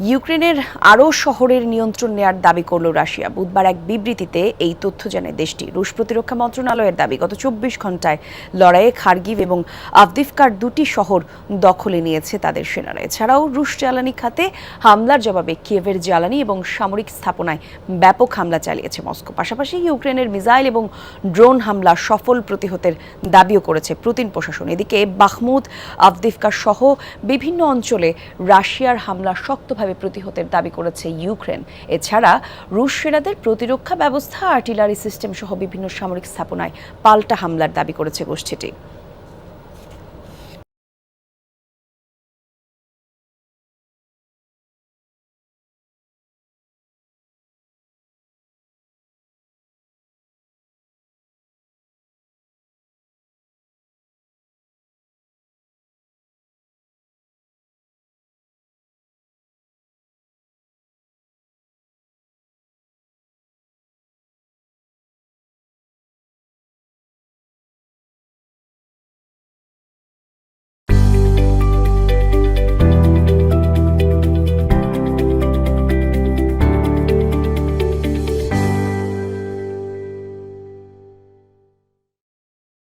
ইউক্রেনের আরও শহরের নিয়ন্ত্রণ নেয়ার দাবি করল রাশিয়া। বুধবার এক বিবৃতিতে এই তথ্য জানায় দেশটি। রুশ প্রতিরক্ষা মন্ত্রণালয়ের দাবি, গত চব্বিশ ঘন্টায় লড়াইয়ে খার্গিভ এবং আভদিফকার দুটি শহর দখলে নিয়েছে তাদের সেনারা। এছাড়াও রুশ জ্বালানি খাতে হামলার জবাবে কিয়েভের জ্বালানি এবং সামরিক স্থাপনায় ব্যাপক হামলা চালিয়েছে মস্কো। পাশাপাশি ইউক্রেনের মিসাইল এবং ড্রোন হামলা সফল প্রতিহতের দাবিও করেছে পুতিন প্রশাসন। এদিকে বাহমুদ আভদিফকা সহ বিভিন্ন অঞ্চলে রাশিয়ার হামলা শক্তভাবে প্রতিহতের দাবি করেছে ইউক্রেন। এছাড়া রুশ সেনাদের প্রতিরক্ষা ব্যবস্থা, আর্টিলারি সিস্টেম সহ বিভিন্ন সামরিক স্থাপনায় পাল্টা হামলার দাবি করেছে গোষ্ঠীটি।